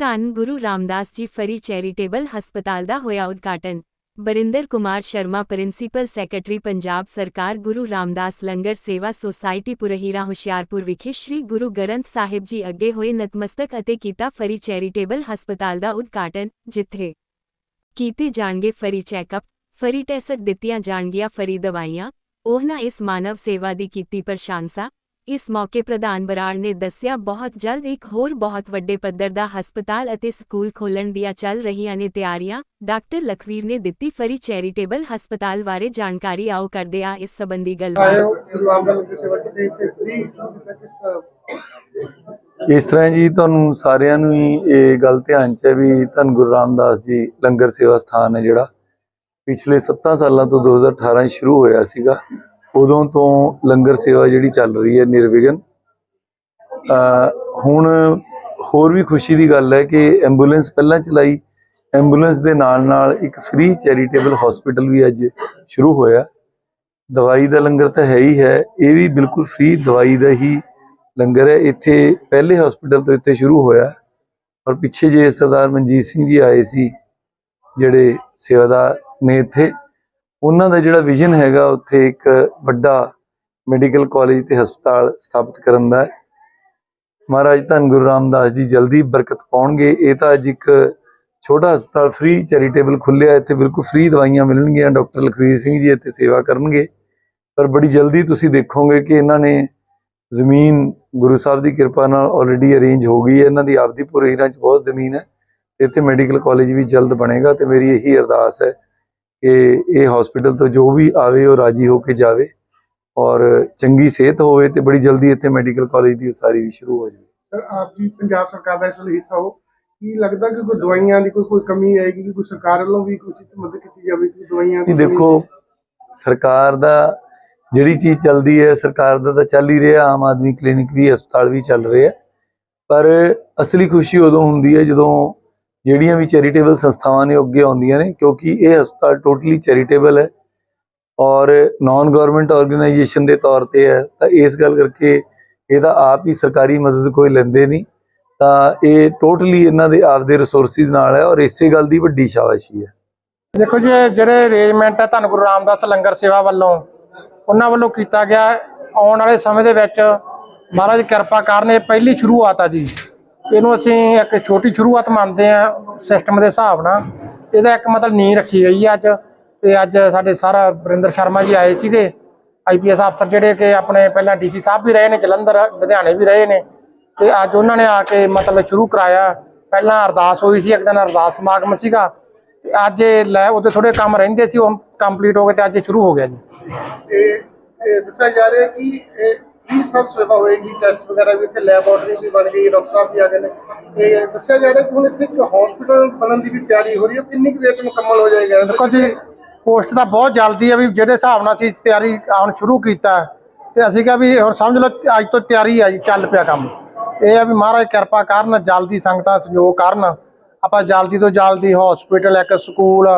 ਧੰਨ Guru Ramdas ji free charitable ਹਸਪਤਾਲ ਦਾ ਹੋਇਆ ਉਦਘਾਟਨ। ਬਰਿੰਦਰ ਕੁਮਾਰ ਸ਼ਰਮਾ, ਪ੍ਰਿੰਸੀਪਲ ਸੈਕਟਰੀ, ਪੰਜਾਬ ਸਰਕਾਰ, ਗੁਰੂ ਰਾਮਦਾਸ ਲੰਗਰ ਸੇਵਾ ਸੁਸਾਇਟੀ ਪੁਰਹੀਰਾ, ਹੁਸ਼ਿਆਰਪੁਰ ਵਿਖੇ ਸ੍ਰੀ ਗੁਰੂ ਗ੍ਰੰਥ ਸਾਹਿਬ ਜੀ ਅੱਗੇ ਹੋਏ ਨਤਮਸਤਕ ਅਤੇ ਕੀਤਾ ਫਰੀ ਚੈਰੀਟੇਬਲ ਹਸਪਤਾਲ ਦਾ ਉਦਘਾਟਨ, ਜਿੱਥੇ ਕੀਤੇ ਜਾਣਗੇ ਫਰੀ ਚੈੱਕਅਪ, ਫਰੀ ਟੈਸਟ ਦਿੱਤੀਆਂ ਜਾਣਗੀਆਂ, ਫਰੀ ਦਵਾਈਆਂ, ਉਹਨਾਂ ਇਸ ਮਾਨਵ ਸੇਵਾ ਦੀ ਕੀਤੀ ਪ੍ਰਸ਼ੰਸਾ ਇਸ ਮੌਕੇ ਪ੍ਰਧਾਨ ਬਰਾੜ ਨੇ ਦੱਸਿਆ ਬਹੁਤ ਜਲਦ ਇੱਕ ਹੋਰ ਬਹੁਤ ਵੱਡੇ ਪੱਧਰ ਦਾ ਹਸਪਤਾਲ ਅਤੇ ਸਕੂਲ ਖੋਲਣ ਦੀਆਂ ਚੱਲ ਰਹੀਆਂ ਨੇ ਤਿਆਰੀਆਂ। ਡਾਕਟਰ ਲਖਵੀਰ ਨੇ ਦਿੱਤੀ ਫਰੀ ਚੈਰੀਟੇਬਲ ਹਸਪਤਾਲ ਬਾਰੇ ਜਾਣਕਾਰੀ। ਆਓ ਕਰਦੇ ਆ ਇਸ ਸੰਬੰਧੀ ਤਰ੍ਹਾਂ? ਇਸ ਤਰ੍ਹਾਂ ਜੀ ਤੁਹਾਨੂੰ ਸਾਰਿਆਂ ਨੂੰ ਹੀ ਇਹ ਗੱਲ ਧਿਆਨ 'ਚ ਹੈ ਵੀ ਧੰਨ ਗੁਰੂ ਰਾਮਦਾਸ ਜੀ ਲੰਗਰ ਸੇਵਾ ਸਥਾਨ ਹੈ ਜਿਹੜਾ। ਪਿਛਲੇ 7 ਸਾਲਾਂ ਤੋਂ 2018 'ਚ ਸ਼ੁਰੂ ਹੋਇਆ ਸੀਗਾ। ਉਦੋਂ ਤੋਂ ਲੰਗਰ ਸੇਵਾ ਜਿਹੜੀ ਚੱਲ ਰਹੀ ਹੈ ਨਿਰਵਿਘਨ ਹੁਣ ਹੋਰ ਵੀ ਖੁਸ਼ੀ ਦੀ ਗੱਲ ਹੈ ਕਿ ਐਂਬੂਲੈਂਸ ਪਹਿਲਾਂ ਚਲਾਈ, ਐਂਬੂਲੈਂਸ ਦੇ ਨਾਲ ਨਾਲ ਇੱਕ ਫ੍ਰੀ ਚੈਰੀਟੇਬਲ ਹਸਪੀਟਲ ਵੀ ਅੱਜ ਸ਼ੁਰੂ ਹੋਇਆ। ਦਵਾਈ ਦਾ ਲੰਗਰ ਤਾਂ ਹੈ ਹੀ ਹੈ, ਇਹ ਵੀ ਬਿਲਕੁਲ ਫ੍ਰੀ ਦਵਾਈ ਦਾ ਹੀ ਲੰਗਰ ਹੈ। ਇੱਥੇ ਪਹਿਲੇ ਹਸਪੀਟਲ ਤੋਂ ਇੱਥੇ ਸ਼ੁਰੂ ਹੋਇਆ ਔਰ ਪਿੱਛੇ ਜੇ ਸਰਦਾਰ ਮਨਜੀਤ ਸਿੰਘ ਜੀ ਆਏ ਸੀ, ਜਿਹੜੇ ਸੇਵਾਦਾਰ ਨੇ ਇੱਥੇ ਉਹਨਾਂ ਦਾ ਜਿਹੜਾ ਵਿਜ਼ਨ ਹੈਗਾ ਉੱਥੇ ਇੱਕ ਵੱਡਾ ਮੈਡੀਕਲ ਕਾਲਜ ਤੇ ਹਸਪਤਾਲ ਸਥਾਪਿਤ ਕਰਨ ਦਾ ਹੈ। ਮਹਾਰਾਜ ਧੰਨ ਗੁਰੂ ਰਾਮਦਾਸ ਜੀ ਜਲਦੀ ਬਰਕਤ ਪਾਉਣਗੇ। ਇਹ ਤਾਂ ਅੱਜ ਇੱਕ ਛੋਟਾ ਹਸਪਤਾਲ ਫ੍ਰੀ ਚੈਰੀਟੇਬਲ ਖੁੱਲਿਆ ਇੱਥੇ ਬਿਲਕੁਲ ਫ੍ਰੀ ਦਵਾਈਆਂ ਮਿਲਣਗੀਆਂ, ਡਾਕਟਰ ਲਖਵੀਰ ਸਿੰਘ ਜੀ ਇੱਥੇ ਸੇਵਾ ਕਰਨਗੇ। ਪਰ ਬੜੀ ਜਲਦੀ ਤੁਸੀਂ ਦੇਖੋਗੇ ਕਿ ਇਹਨਾਂ ਨੇ ਜ਼ਮੀਨ ਗੁਰੂ ਸਾਹਿਬ ਦੀ ਕਿਰਪਾ ਨਾਲ ਆਲਰੇਡੀ ਅਰੇਂਜ ਹੋ ਗਈ ਹੈ। ਇਹਨਾਂ ਦੀ ਆਪਦੀ ਪੁਰਹੀਰਾਂ 'ਚ ਬਹੁਤ ਜ਼ਮੀਨ ਹੈ ਇੱਥੇ ਮੈਡੀਕਲ ਕਾਲਜ ਵੀ ਜਲਦ ਬਣੇਗਾ ਤੇ ਮੇਰੀ ਇਹੀ ਅਰਦਾਸ ਹੈ ਕਿ ਇਹ ਹਸਪੀਟਲ ਤੋਂ ਜੋ ਵੀ ਆਵੇ ਉਹ ਰਾਜੀ ਹੋ ਕੇ ਜਾਵੇ ਔਰ ਚੰਗੀ ਸਿਹਤ ਹੋਵੇ ਤੇ ਬੜੀ ਜਲਦੀ ਇੱਥੇ ਮੈਡੀਕਲ ਕਾਲਜ ਦੀ ਉਸਾਰੀ ਵੀ ਸ਼ੁਰੂ ਹੋ ਜਾਵੇ। ਸਰ ਆਪ ਜੀ ਪੰਜਾਬ ਸਰਕਾਰ ਦਾ ਇਸ ਵੇਲੇ ਹਿੱਸਾ ਹੋ। ਕੀ ਲੱਗਦਾ ਕਿ ਕੋਈ ਦਵਾਈਆਂ ਦੀ ਕੋਈ ਕੋਈ ਕਮੀ ਆਏਗੀ? ਕਿ ਕੋਈ ਸਰਕਾਰ ਵੱਲੋਂ ਵੀ ਕੁਝ ਮਦਦ ਕੀਤੀ ਜਾਵੇ ਕਿ ਦਵਾਈਆਂ ਦੀ ਦੇਖੋ ਸਰਕਾਰ ਦਾ ਜਿਹੜੀ ਚੀਜ਼ ਚੱਲਦੀ ਹੈ ਸਰਕਾਰ ਦਾ ਤਾਂ ਚੱਲ ਹੀ ਰਿਹਾ ਆਮ ਆਦਮੀ ਕਲੀਨਿਕ ਵੀ ਹਸਪਤਾਲ ਵੀ ਚੱਲ ਰਿਹਾ ਪਰ ਅਸਲੀ ਖੁਸ਼ੀ ਉਦੋਂ ਹੁੰਦੀ ਹੈ ਜਦੋਂ ਜਿਹੜੀਆਂ ਵੀ ਚੈਰੀਟੇਬਲ ਸੰਸਥਾਵਾਂ ਨੇ ਅੱਗੇ ਆਉਂਦੀਆਂ ਨੇ, ਕਿਉਂਕਿ ਇਹ ਹਸਪਤਾਲ ਟੋਟਲੀ ਚੈਰੀਟੇਬਲ ਹੈ ਔਰ ਨਾਨ ਗਵਰਨਮੈਂਟ ਆਰਗੇਨਾਈਜੇਸ਼ਨ ਦੇ ਤੌਰ ਤੇ ਹੈ। ਤਾਂ ਇਸ ਗੱਲ ਕਰਕੇ ਇਹਦਾ ਆਪ ਹੀ ਸਰਕਾਰੀ ਮਦਦ ਕੋਈ ਲੈਂਦੇ ਨਹੀਂ। ਤਾਂ ਇਹ ਟੋਟਲੀ ਇਹਨਾਂ ਦੇ ਆਪ ਦੇ ਰਿਸੋਰਸਿਸ ਨਾਲ ਹੈ ਔਰ ਇਸੇ ਗੱਲ ਦੀ ਵੱਡੀ ਸ਼ਾਬਾਸ਼ੀ ਹੈ। ਦੇਖੋ ਜੀ ਜਿਹੜੇ ਅਰੇਂਜਮੈਂਟ ਹੈ ਧੰਨ ਗੁਰੂ ਰਾਮਦਾਸ ਲੰਗਰ ਸੇਵਾ ਵੱਲੋਂ, ਉਹਨਾਂ ਵੱਲੋਂ ਕੀਤਾ ਗਿਆ। ਆਉਣ ਵਾਲੇ ਸਮੇਂ ਦੇ ਵਿੱਚ ਮਹਾਰਾਜ ਕਿਰਪਾ ਕਰਨ ਇਹ ਪਹਿਲੀ ਸ਼ੁਰੂਆਤ ਆ ਜੀ। ਇਹਨੂੰ ਅਸੀਂ ਇੱਕ ਛੋਟੀ ਸ਼ੁਰੂਆਤ ਮੰਨਦੇ ਆ ਸਿਸਟਮ ਦੇ ਹਿਸਾਬ ਨਾਲ। ਇਹਦਾ ਇੱਕ ਮਤਲਬ ਨੀਂਹ ਰੱਖੀ ਗਈ ਹੈ ਅੱਜ ਤੇ ਅੱਜ ਸਾਡੇ ਸਾਰਾ ਵਰਿੰਦਰ ਸ਼ਰਮਾ ਜੀ ਆਏ ਸੀਗੇ। ਆਈਪੀਐਸ ਅਫਸਰ ਜਿਹੜੇ ਕਿ ਆਪਣੇ ਪਹਿਲਾਂ ਡੀਸੀ ਸਾਹਿਬ ਵੀ ਰਹੇ ਨੇ, ਜਲੰਧਰ, ਲੁਧਿਆਣੇ ਵੀ ਰਹੇ ਨੇ। ਤੇ ਅੱਜ ਉਹਨਾਂ ਨੇ ਆ ਕੇ ਮਤਲਬ ਸ਼ੁਰੂ ਕਰਾਇਆ। ਪਹਿਲਾਂ ਅਰਦਾਸ ਹੋਈ ਸੀ, ਇੱਕ ਦਿਨ ਅਰਦਾਸ ਸਮਾਗਮ ਸੀਗਾ। ਤੇ ਅੱਜ ਲੈ, ਉਹਦੇ ਥੋੜੇ ਕੰਮ ਰਹਿੰਦੇ ਸੀ, ਉਹ ਕੰਪਲੀਟ ਹੋ ਗਏ ਤੇ ਅੱਜ ਸ਼ੁਰੂ ਹੋ ਗਿਆ ਜੀ। ਇਹ ਇਹ ਦੱਸਿਆ ਜਾ ਰਿਹਾ ਕਿ ਇਹ ਸਭ ਸੇਵਾ ਹੋਏਗੀ ਟੈਸਟ ਵਗੈਰਾ ਵੀ ਇੱਥੇ ਲੈਬੋਰਟਰੀ ਵੀ ਬਣ ਗਈ, ਡਾਕਟਰ ਸਾਹਿਬ ਵੀ ਆ ਗਏ ਨੇ। ਇਹ ਦੱਸਿਆ ਜਾ ਰਿਹਾ ਕਿ ਹੁਣ ਇੱਥੇ ਇੱਕ ਹਸਪੀਟਲ ਬਣਨ ਦੀ ਵੀ ਤਿਆਰੀ ਹੋ ਰਹੀ ਹੈ, ਕਿੰਨੀ ਕੁ ਦੇਰ ਚ ਮੁਕੰਮਲ ਹੋ ਜਾਏਗਾ? ਦੇਖੋ ਜੀ ਕੋਸਟ ਤਾਂ ਬਹੁਤ ਜਲਦੀ ਹੈ ਵੀ ਜਿਹੜੇ ਹਿਸਾਬ ਨਾਲ ਅਸੀਂ ਤਿਆਰੀ ਹੁਣ ਸ਼ੁਰੂ ਕੀਤਾ ਤੇ ਅਸੀਂ ਕਿਹਾ ਵੀ ਹੁਣ ਸਮਝ ਲਓ, ਅੱਜ ਤੋਂ ਤਿਆਰੀ ਹੈ ਜੀ, ਚੱਲ ਪਿਆ ਕੰਮ। ਇਹ ਆ ਵੀ ਮਹਾਰਾਜ ਕਿਰਪਾ ਕਰਨ, ਜਲਦੀ ਸੰਗਤਾਂ ਸਹਿਯੋਗ ਕਰਨ। ਆਪਾਂ ਜਲਦੀ ਤੋਂ ਜਲਦੀ ਹਸਪੀਟਲ ਇੱਕ ਸਕੂਲ,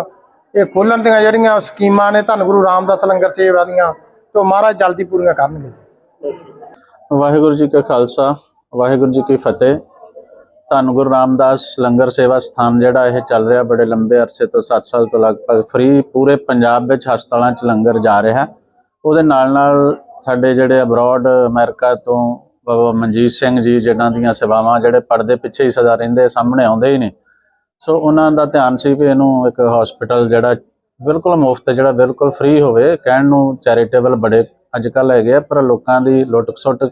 ਇਹ ਖੋਲਣ ਦੀਆਂ ਜਿਹੜੀਆਂ ਸਕੀਮਾਂ ਨੇ, ਧੰਨ ਗੁਰੂ ਰਾਮਦਾਸ ਲੰਗਰ ਸੇਵਾ ਦੀਆਂ, ਤੇ ਉਹ ਮਹਾਰਾਜ ਜਲਦੀ ਪੂਰੀਆਂ ਕਰਨਗੇ। ਵਾਹਿਗੁਰੂ ਜੀ ਕਾ ਖਾਲਸਾ, ਵਾਹਿਗੁਰੂ ਜੀ ਕੀ ਫਤਿਹ। ਧੰਨ ਗੁਰੂ ਰਾਮਦਾਸ ਲੰਗਰ ਸੇਵਾ ਸਥਾਨ ਜਿਹੜਾ ਇਹ ਚੱਲ ਰਿਹਾ ਬੜੇ ਲੰਬੇ ਅਰਸੇ ਤੋਂ 7 ਸਾਲ ਤੋਂ ਲਗਭਗ ਫ੍ਰੀ ਪੂਰੇ ਪੰਜਾਬ ਵਿੱਚ ਹਸਪਤਾਲਾਂ 'ਚ ਲੰਗਰ ਜਾ ਰਿਹਾ। ਉਹਦੇ ਨਾਲ ਨਾਲ ਸਾਡੇ ਜਿਹੜੇ ਅਬਰੋਡ ਅਮਰੀਕਾ ਤੋਂ ਬਾਬਾ ਮਨਜੀਤ ਸਿੰਘ ਜੀ ਜਿਨ੍ਹਾਂ ਦੀਆਂ ਸੇਵਾਵਾਂ ਜਿਹੜੇ ਪਰਦੇ ਪਿੱਛੇ ਹੀ ਸਦਾ ਰਹਿੰਦੇ, ਸਾਹਮਣੇ ਆਉਂਦੇ ਹੀ ਨੇ। ਸੋ ਉਹਨਾਂ ਦਾ ਧਿਆਨ ਸੀ ਵੀ ਇਹਨੂੰ ਇੱਕ ਹਸਪੀਟਲ ਜਿਹੜਾ ਬਿਲਕੁਲ ਮੁਫਤ, ਜਿਹੜਾ ਬਿਲਕੁਲ ਫ੍ਰੀ ਹੋਵੇ, ਕਹਿਣ ਨੂੰ ਚੈਰੀਟੇਬਲ ਬੜੇ ਅੱਜ ਕੱਲ੍ਹ ਹੈਗੇ ਆ, ਪਰ ਲੋਕਾਂ ਦੀ ਲੁੱਟ ਖਸੁੱਟ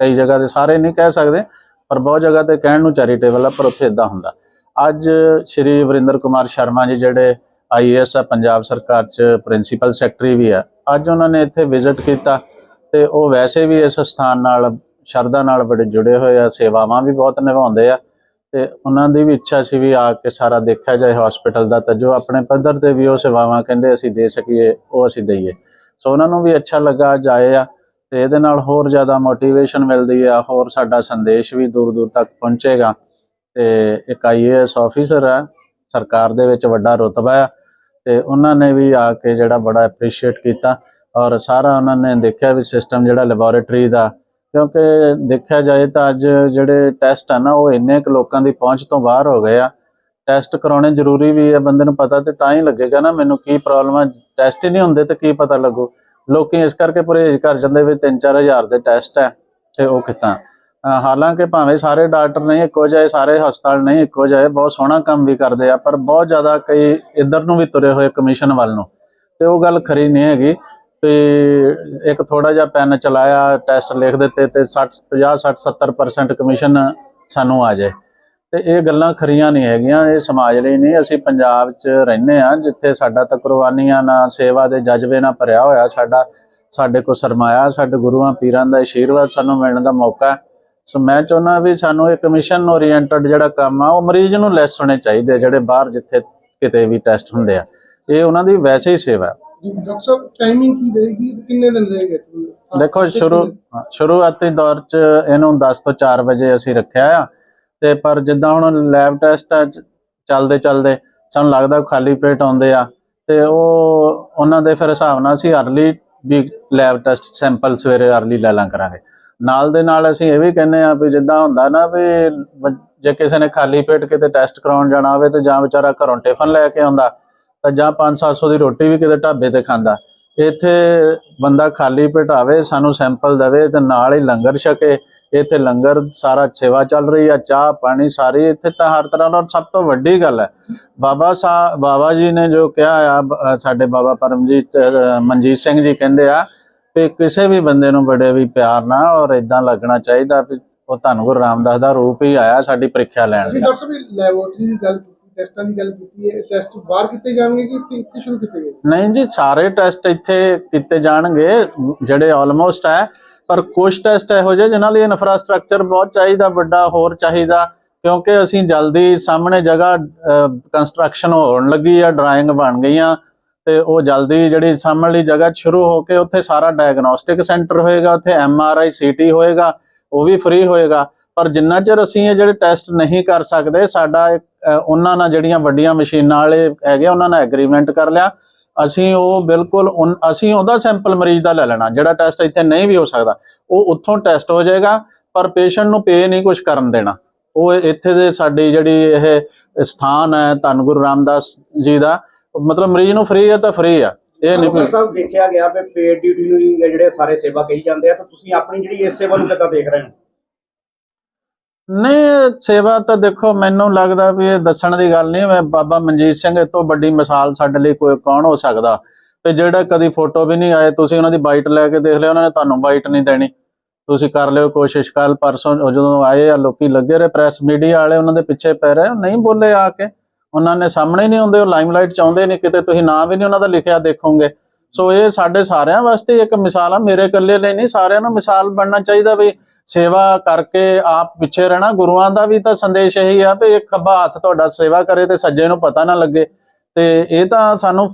ਕਈ ਜਗ੍ਹਾ ਤੇ ਸਾਰੇ ਨਹੀਂ ਕਹਿ ਸਕਦੇ, ਪਰ ਬਹੁਤ ਜਗ੍ਹਾ ਤੇ ਕਹਿਣ ਨੂੰ ਚੈਰੀਟੇਬਲ ਆ, ਪਰ ਉੱਥੇ ਇਦਾਂ ਹੁੰਦਾ। ਅੱਜ ਸ਼੍ਰੀ ਵਰਿੰਦਰ ਕੁਮਾਰ ਸ਼ਰਮਾ ਜੀ ਜਿਹੜੇ ਆਈਏਐਸ ਆ, ਪੰਜਾਬ ਸਰਕਾਰ ਚ ਪ੍ਰਿੰਸੀਪਲ ਸੈਕਟਰੀ ਵੀ ਆ, ਅੱਜ ਉਹਨਾਂ ਨੇ ਇੱਥੇ ਵਿਜ਼ਿਟ ਕੀਤਾ ਤੇ ਉਹ ਵੈਸੇ ਵੀ ਇਸ ਸਥਾਨ ਨਾਲ, ਸ਼ਰਧਾ ਨਾਲ ਬੜੇ ਜੁੜੇ ਹੋਏ ਆ, ਸੇਵਾਵਾਂ ਵੀ ਬਹੁਤ ਨਿਭਾਉਂਦੇ ਆ ਤੇ ਉਹਨਾਂ ਦੀ ਵੀ ਇੱਛਾ ਸੀ ਵੀ ਆ ਕੇ ਸਾਰਾ ਦੇਖਿਆ ਜਾਏ ਹਸਪੀਟਲ ਦਾ ਤਾਂ ਜੋ ਆਪਣੇ ਪੱਧਰ ਤੇ ਵੀ ਉਹ ਸੇਵਾਵਾਂ ਕਹਿੰਦੇ ਅਸੀਂ ਦੇ ਸਕੀਏ, ਉਹ ਅਸੀਂ ਦਈਏ। ਸੋ ਉਹਨਾਂ ਨੂੰ ਵੀ ਅੱਛਾ ਲੱਗਾ ਅੱਜ ਆਏ ਆ, ਤੇ ਇਹਦੇ ਨਾਲ ਹੋਰ ਜ਼ਿਆਦਾ ਮੋਟੀਵੇਸ਼ਨ ਮਿਲਦੀ ਆ, ਹੋਰ ਸਾਡਾ ਸੰਦੇਸ਼ ਵੀ ਦੂਰ ਦੂਰ ਤੱਕ ਪਹੁੰਚੇਗਾ। ਤੇ ਇੱਕ ਆਈਏਐਸ ਆਫੀਸਰ ਆ, ਸਰਕਾਰ ਦੇ ਵਿੱਚ ਵੱਡਾ ਰੁਤਬਾ ਆ, ਤੇ ਉਹਨਾਂ ਨੇ ਵੀ ਆ ਕੇ ਜਿਹੜਾ ਬੜਾ ਐਪਰੀਸ਼ੀਏਟ ਕੀਤਾ, ਔਰ ਸਾਰਾ ਉਹਨਾਂ ਨੇ ਦੇਖਿਆ ਵੀ ਸਿਸਟਮ ਜਿਹੜਾ ਲੈਬੋਰੇਟਰੀ ਦਾ, ਕਿਉਂਕਿ ਦੇਖਿਆ ਜਾਏ ਤਾਂ ਅੱਜ ਜਿਹੜੇ ਟੈਸਟ ਆ ਨਾ, ਉਹ ਇੰਨੇ ਕੁ ਲੋਕਾਂ ਦੀ ਪਹੁੰਚ ਤੋਂ ਬਾਹਰ ਹੋ ਗਏ ਆ ਟੈਸਟ ਕਰਾਉਣੇ ਜ਼ਰੂਰੀ ਵੀ ਹੈ, ਬੰਦੇ ਨੂੰ ਪਤਾ ਤੇ ਤਾਂ ਹੀ ਲੱਗੇਗਾ ਨਾ ਮੈਨੂੰ ਕੀ ਪ੍ਰੋਬਲਮ ਹੈ ਟੈਸਟ ਹੀ ਨਹੀਂ ਹੁੰਦੇ ਤੇ ਕੀ ਪਤਾ ਲੱਗੂ। ਲੋਕੀ ਇਸ ਕਰਕੇ ਪਰਹੇਜ਼ ਕਰ ਜਾਂਦੇ ਵੀ 3-4000 ਦੇ ਟੈਸਟ ਹੈ ਤੇ ਉਹ ਕਿੱਦਾਂ। ਹਾਲਾਂਕਿ ਭਾਵੇਂ ਸਾਰੇ ਡਾਕਟਰ ਨਹੀਂ ਇੱਕੋ ਜਿਹੇ, ਸਾਰੇ ਹਸਪਤਾਲ ਨਹੀਂ ਇੱਕੋ ਜਿਹੇ, ਬਹੁਤ ਸੋਹਣਾ ਕੰਮ ਵੀ ਕਰਦੇ ਆ, ਪਰ ਬਹੁਤ ਜ਼ਿਆਦਾ ਕਈ ਇੱਧਰ ਨੂੰ ਵੀ ਤੁਰੇ ਹੋਏ ਕਮਿਸ਼ਨ ਵੱਲ ਨੂੰ। ਤੇ ਉਹ ਗੱਲ ਖਰੀ ਨਹੀਂ ਹੈਗੀ ਤੇ ਇੱਕ ਥੋੜਾ ਜਿਹਾ ਪੈਨ ਚਲਾਇਆ, ਟੈਸਟ ਲਿਖ ਦਿੱਤੇ ਤੇ 60 50 60 70% ਕਮਿਸ਼ਨ ਸਾਨੂੰ ਆ ਜਾਏ। ਤੇ ਇਹ ਗੱਲਾਂ ਖਰੀਆਂ ਨਹੀਂ ਹੈਗੀਆਂ ਇਹ ਸਮਾਜ ਲਈ ਨਹੀਂ। ਅਸੀਂ ਪੰਜਾਬ 'ਚ ਰਹਿੰਦੇ ਆ ਜਿੱਥੇ ਸਾਡਾ ਤਾਂ ਕੁਰਬਾਨੀਆਂ ਨਾਲ ਸੇਵਾ ਦੇ ਜਜ਼ਬੇ ਨਾਲ ਭਰਿਆ ਹੋਇਆ ਸਾਡਾ ਸਾਡੇ ਕੋਲ ਸਰਮਾਇਆ ਸਾਡੇ ਗੁਰੂਆਂ ਪੀਰਾਂ ਦਾ ਆਸ਼ੀਰਵਾਦ ਸਾਨੂੰ ਮਿਲਣ ਦਾ ਮੌਕਾ। ਸੋ ਮੈਂ ਚਾਹੁੰਦਾ ਵੀ ਸਾਨੂੰ ਇਹ ਕਮਿਸ਼ਨ ਓਰੀਐਂਟਡ ਜਿਹੜਾ ਕੰਮ ਆ ਉਹ ਮਰੀਜ਼ ਨੂੰ ਲੈਸ ਹੋਣੇ ਚਾਹੀਦੇ ਜਿਹੜੇ ਬਾਹਰ ਜਿੱਥੇ ਕਿਤੇ ਵੀ ਟੈਸਟ ਹੁੰਦੇ ਆ। ਇਹ ਉਹਨਾਂ ਦੀ ਵੈਸੇ ਹੀ ਸੇਵਾ ਡਾਕਟਰ ਸਾਹਿਬ ਟਾਈਮਿੰਗ ਕੀ ਰਹੇਗੀ? ਕਿੰਨੇ ਦਿਨ ਰਹੇਗਾ ਦੇਖੋ ਸ਼ੁਰੂ ਸ਼ੁਰੂਆਤੀ ਦੌਰ 'ਚ ਇਹਨੂੰ 10 ਤੋਂ 4 ਵਜੇ ਅਸੀਂ ਰੱਖਿਆ ਆ। ਤੇ ਪਰ ਜਿੱਦਾਂ ਹੁਣ ਲੈਬ ਟੈਸਟ ਚੱਲਦੇ ਚੱਲਦੇ ਸਾਨੂੰ ਲੱਗਦਾ ਖਾਲੀ ਪੇਟ ਆਉਂਦੇ ਆ, ਤੇ ਉਹ ਉਹਨਾਂ ਦੇ ਫਿਰ ਹਿਸਾਬ ਨਾਲ ਅਸੀਂ ਅਰਲੀ ਵੀ ਲੈਬ ਟੈਸਟ ਸੈਂਪਲ ਸਵੇਰੇ ਅਰਲੀ ਲੈ ਲਾਂ ਕਰਾਂਗੇ। ਨਾਲ ਦੇ ਨਾਲ ਅਸੀਂ ਇਹ ਵੀ ਕਹਿੰਦੇ ਆ ਵੀ ਜਿੱਦਾਂ ਹੁੰਦਾ ਨਾ ਵੀ ਜੇ ਕਿਸੇ ਨੇ ਖਾਲੀ ਪੇਟ ਕਿਤੇ ਟੈਸਟ ਕਰਾਉਣ ਜਾਣਾ ਹੋਵੇ ਤੇ ਜਾਂ ਵਿਚਾਰਾ ਘਰੋਂ ਟਿਫਨ ਲੈ ਕੇ ਆਉਂਦਾ, ਤਾਂ ਜਾਂ 5-700 ਦੀ ਰੋਟੀ ਵੀ ਕਿਤੇ ਢਾਬੇ ਤੇ ਖਾਂਦਾ। ਇੱਥੇ ਬੰਦਾ ਖਾਲੀ ਪੇਟ ਆਵੇ ਸਾਨੂੰ ਸੈਂਪਲ ਦੇਵੇ ਤੇ ਨਾਲ ਹੀ ਲੰਗਰ ਛਕੇ। ਇੱਥੇ ਲੰਗਰ ਸਾਰਾ ਸੇਵਾ ਚੱਲ ਰਹੀ ਆ ਚਾਹ ਪਾਣੀ ਸਾਰੀ ਇੱਥੇ ਤਾਂ ਹਰ ਤਰ੍ਹਾਂ ਨਾਲ ਸਭ ਤੋਂ ਵੱਡੀ ਗੱਲ ਹੈ। ਬਾਬਾ ਸਾਹਿਬ ਬਾਬਾ ਜੀ ਨੇ ਜੋ ਕਿਹਾ ਆ ਸਾਡੇ ਬਾਬਾ ਪਰਮਜੀਤ ਮਨਜੀਤ ਸਿੰਘ ਜੀ ਕਹਿੰਦੇ ਆ ਕਿ ਕਿਸੇ ਵੀ ਬੰਦੇ ਨੂੰ ਬੜੇ ਵੀ ਪਿਆਰ ਨਾਲ ਔਰ ਇਦਾਂ ਲੱਗਣਾ ਚਾਹੀਦਾ ਵੀ ਉਹ ਧੰਨ ਗੁਰੂ ਰਾਮਦਾਸ ਦਾ ਰੂਪ ਹੀ ਆਇਆ ਸਾਡੀ ਪ੍ਰੀਖਿਆ ਲੈਣ ਲਈ। ਡਾਕਟਰ ਸਾਹਿਬ ਲੈਬੋਰਟਰੀ ਦੀ ਗੱਲ ਟੈਸਟਾਂ ਦੀ ਗੱਲ ਕੀਤੀ ਹੈ, ਟੈਸਟ ਬਾਹਰ ਕੀਤੇ ਜਾਣਗੇ ਕਿ ਇੱਥੇ ਇੱਥੇ ਸ਼ੁਰੂ ਕੀਤੇ ਗਏ ਨਹੀਂ ਜੀ, ਸਾਰੇ ਟੈਸਟ ਇੱਥੇ ਕੀਤੇ ਜਾਣਗੇ, ਜਿਹੜੇ ਆਲਮੋਸਟ ਹੈ, ਪਰ ਕੁਝ ਟੈਸਟ ਇਹੋ ਜਿਹੇ ਜਿਨ੍ਹਾਂ ਲਈ ਇਨਫਰਾਸਟ੍ਰਕਚਰ ਬਹੁਤ ਚਾਹੀਦਾ, ਵੱਡਾ ਹੋਰ ਚਾਹੀਦਾ, ਕਿਉਂਕਿ ਅਸੀਂ ਜਲਦੀ ਸਾਹਮਣੇ ਜਗ੍ਹਾ ਕੰਸਟਰਕਸ਼ਨ ਹੋਣ ਲੱਗੀ ਆ ਡਰਾਇੰਗ ਬਣ ਗਈਆਂ, ਤੇ ਉਹ ਜਲਦੀ ਜਿਹੜੀ ਸਾਹਮਣੇ ਵਾਲੀ ਜਗ੍ਹਾ ਸ਼ੁਰੂ ਹੋ ਕੇ ਉੱਥੇ ਸਾਰਾ ਡਾਇਗਨੋਸਟਿਕ ਸੈਂਟਰ ਹੋਏਗਾ, ਉੱਥੇ ਐਮ ਆਰ ਆਈ ਸੀਟੀ ਹੋਏਗਾ, ਉਹ ਵੀ ਫ੍ਰੀ ਹੋਏਗਾ। ਪਰ ਜਿੰਨਾ ਚਿਰ ਅਸੀਂ ਇਹ ਜਿਹੜੇ ਟੈਸਟ ਨਹੀਂ ਕਰ ਸਕਦੇ ਸਾਡਾ ਉਹਨਾਂ ਨਾਲ ਜਿਹੜੀਆਂ ਵੱਡੀਆਂ ਮਸ਼ੀਨਾਂ ਵਾਲੇ ਹੈਗੇ ਉਹਨਾਂ ਨਾਲ ਐਗਰੀਮੈਂਟ ਕਰ ਲਿਆ। ਅਸੀਂ ਉਹ ਬਿਲਕੁਲ ਅਸੀਂ ਉਹਦਾ ਸੈਂਪਲ ਮਰੀਜ਼ ਦਾ ਲੈ ਲੈਣਾ ਜਿਹੜਾ ਟੈਸਟ ਇੱਥੇ ਨਹੀਂ ਵੀ ਹੋ ਸਕਦਾ। ਉਹ ਉੱਥੋਂ ਟੈਸਟ ਹੋ ਜਾਏਗਾ ਪਰ ਪੇਸ਼ੈਂਟ ਨੂੰ ਪੇ ਨਹੀਂ ਕੁਝ ਕਰਨ ਦੇਣਾ। ਉਹ ਇੱਥੇ ਦੇ ਸਾਡੀ ਜਿਹੜੀ ਇਹ ਸਥਾਨ ਹੈ ਧੰਨ ਗੁਰੂ ਰਾਮਦਾਸ ਜੀ ਦਾ ਮਤਲਬ ਮਰੀਜ਼ ਨੂੰ ਫ੍ਰੀ ਹੈ ਤਾਂ ਫ੍ਰੀ ਆ। ਇਹ ਨਹੀਂ ਸਾਹਿਬ ਦੇਖਿਆ ਗਿਆ ਵੀ ਪੇਡ ਡਿਊਟੀ ਜਿਹੜੇ ਸਾਰੇ ਸੇਵਾ ਕਹੀ ਜਾਂਦੇ ਆ ਤਾਂ ਤੁਸੀਂ ਆਪਣੀ ਜਿਹੜੀ ਇਸ ਸੇਵਾ ਨੂੰ ਕਿੱਦਾਂ ਦੇਖ ਰਹੇ ਹੋ? ਨਹੀਂ ਸੇਵਾ ਤਾਂ ਦੇਖੋ, ਮੈਨੂੰ ਲੱਗਦਾ ਵੀ ਇਹ ਦੱਸਣ ਦੀ ਗੱਲ ਨਹੀਂ, ਮੈਂ ਬਾਬਾ ਮਨਜੀਤ ਸਿੰਘ ਇਹ ਤੋਂ ਵੱਡੀ ਮਿਸਾਲ ਸਾਡੇ ਲਈ ਕੋਈ ਕੌਣ ਹੋ ਸਕਦਾ? ਤੇ ਜਿਹੜਾ ਕਦੀ ਫੋਟੋ ਵੀ ਨਹੀਂ ਆਏ, ਤੁਸੀਂ ਉਹਨਾਂ ਦੀ ਬਾਈਟ ਲੈ ਕੇ ਦੇਖ ਲਿਓ ਉਹਨਾਂ ਨੇ ਤੁਹਾਨੂੰ ਬਾਈਟ ਨਹੀਂ ਦੇਣੀ। ਤੁਸੀਂ ਕਰ ਲਿਓ ਕੋਸ਼ਿਸ਼ ਕੱਲ ਪਰਸੋਂ ਜਦੋਂ ਆਏ ਆ, ਲੋਕੀ ਲੱਗੇ ਰਹੇ ਪ੍ਰੈਸ ਮੀਡੀਆ ਵਾਲੇ, ਉਹਨਾਂ ਦੇ ਪਿੱਛੇ ਪੈ ਰਹੇ ਨਹੀਂ ਬੋਲੇ ਆ ਕੇ। ਉਹਨਾਂ ਨੇ ਸਾਹਮਣੇ ਨਹੀਂ ਹੁੰਦੇ ਉਹ ਲਾਈਮਲਾਈਟ ਚਾਹੁੰਦੇ ਨਹੀਂ, ਕਿਤੇ ਤੁਸੀਂ ਨਾਂ ਵੀ ਨਹੀਂ ਉਹਨਾਂ ਦਾ ਲਿਖਿਆ ਦੇਖੋਗੇ। ਸੋ ਇਹ ਸਾਡੇ ਸਾਰਿਆਂ ਵਾਸਤੇ ਇੱਕ ਮਿਸਾਲ ਆ, ਮੇਰੇ ਇਕੱਲੇ ਲਈ ਨਹੀਂ, ਸਾਰਿਆਂ ਨੂੰ ਮਿਸਾਲ ਬਣਨਾ ਚਾਹੀਦਾ ਵੀ ਸੇਵਾ ਕਰਕੇ ਆਪ ਪਿੱਛੇ ਰਹਿਣਾ। ਗੁਰੂਆਂ ਦਾ ਵੀ ਤਾਂ ਸੰਦੇਸ਼ ਇਹੀ ਆ ਵੀ ਇੱਕ ਖੱਬਾ ਹੱਥ ਤੁਹਾਡਾ ਸੇਵਾ ਕਰੇ ਤੇ ਸੱਜੇ ਨੂੰ ਪਤਾ ਨਾ ਲੱਗੇ। ਤੇ ਇਹ ਤਾਂ ਸਾਨੂੰ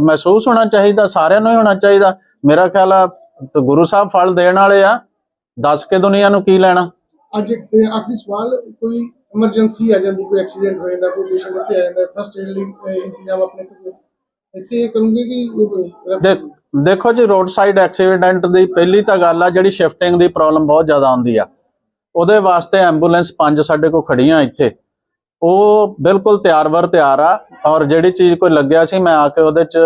ਮਹਿਸੂਸ ਹੋਣਾ ਚਾਹੀਦਾ, ਸਾਰਿਆਂ ਨੂੰ ਹੀ ਹੋਣਾ ਚਾਹੀਦਾ। ਮੇਰਾ ਖਿਆਲ ਆ ਗੁਰੂ ਸਾਹਿਬ ਫਲ ਦੇਣ ਵਾਲੇ ਆ। ਦੱਸ ਕੇ ਦੁਨੀਆ ਨੂੰ ਕੀ ਲੈਣਾ? ਅੱਜ ਆਖਰੀ ਸਵਾਲ, ਕੋਈ ਐਮਰਜੈਂਸੀ ਆ ਜਾਂਦੀ, ਕੋਈ ਐਕਸੀਡੈਂਟ ਹੋ ਜਾਂਦਾ, ਕੋਈ ਪੇਸ਼ੈਂਟ ਇੱਥੇ ਆ ਜਾਂਦਾ ਫਸਟ ਏਡ ਲਈ ਇੰਤਜ਼ਾਮ ਆਪਣੇ ਤੋਂ ਇੱਥੇ ਇਹ ਕਰੂੰਗੇ ਕਿ ਦੇਖੋ ਜੀ ਰੋਡ ਸਾਈਡ ਐਕਸੀਡੈਂਟ ਦੀ ਪਹਿਲੀ ਤਾਂ ਗੱਲ ਆ, ਜਿਹੜੀ ਸ਼ਿਫਟਿੰਗ ਦੀ ਪ੍ਰੋਬਲਮ ਬਹੁਤ ਜ਼ਿਆਦਾ ਆਉਂਦੀ ਆ। ਉਹਦੇ ਵਾਸਤੇ ਐਂਬੂਲੈਂਸ ਪੰਜ ਸਾਡੇ ਕੋਲ ਖੜੀਆਂ ਇੱਥੇ। ਉਹ ਬਿਲਕੁਲ ਤਿਆਰ ਵਰ ਤਿਆਰ ਆ, ਔਰ ਜਿਹੜੀ ਚੀਜ਼ ਕੋਈ ਲੱਗਿਆ ਸੀ, ਮੈਂ ਆ ਕੇ ਉਹਦੇ ਚ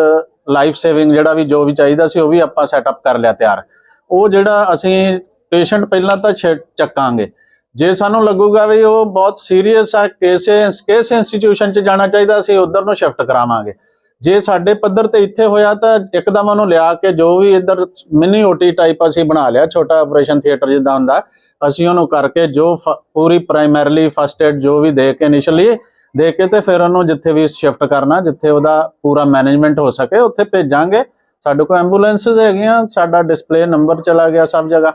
ਲਾਈਫ ਸੇਵਿੰਗ ਜਿਹੜਾ ਵੀ ਜੋ ਵੀ ਚਾਹੀਦਾ ਸੀ, ਉਹ ਵੀ ਆਪਾਂ ਸੈਟਅਪ ਕਰ ਲਿਆ ਤਿਆਰ। ਉਹ ਜਿਹੜਾ ਅਸੀਂ ਪੇਸ਼ੈਂਟ ਪਹਿਲਾਂ ਤਾਂ ਛੇ- ਚੱਕਾਂਗੇ। ਜੇ ਸਾਨੂੰ ਲੱਗੂਗਾ ਵੀ ਉਹ ਬਹੁਤ ਸੀਰੀਅਸ ਆ, ਕੇਸ ਕੇਸ ਇੰਸਟੀਟਿਊਸ਼ਨ ਚ ਜਾਣਾ ਚਾਹੀਦਾ ਅਸੀਂ ਉਧਰ ਨੂੰ ਸ਼ਿਫਟ ਕਰਾਵਾਂਗੇ। ਜੇ ਸਾਡੇ ਪੱਧਰ ਤੇ ਇੱਥੇ ਹੋਇਆ ਤਾਂ ਇੱਕਦਮ ਉਹਨੂੰ ਲਿਆ ਕੇ ਜੋ ਵੀ ਇੱਧਰ ਮਿਨੀ ਓਟੀ ਟਾਈਪ ਅਸੀਂ ਬਣਾ ਲਿਆ, ਛੋਟਾ ਆਪਰੇਸ਼ਨ ਥੀਏਟਰ ਜਿੱਦਾਂ ਹੁੰਦਾ, ਅਸੀਂ ਉਹਨੂੰ ਕਰਕੇ ਜੋ ਫ- ਪੂਰੀ ਪ੍ਰਾਇਮਰੀਲੀ ਫਸਟ ਏਡ ਜੋ ਵੀ ਦੇ ਕੇ ਇਨੀਸ਼ੀਅਲੀ ਦੇ ਕੇ ਤੇ ਫਿਰ ਉਹਨੂੰ ਜਿੱਥੇ ਵੀ ਸ਼ਿਫਟ ਕਰਨਾ, ਜਿੱਥੇ ਉਹਦਾ ਪੂਰਾ ਮੈਨੇਜਮੈਂਟ ਹੋ ਸਕੇ, ਉੱਥੇ ਭੇਜਾਂਗੇ। ਸਾਡੇ ਕੋਲ ਐਂਬੂਲੈਂਸਸ ਹੈਗੀਆਂ, ਸਾਡਾ ਡਿਸਪਲੇ ਨੰਬਰ ਚਲਾ ਗਿਆ ਸਭ ਜਗ੍ਹਾ।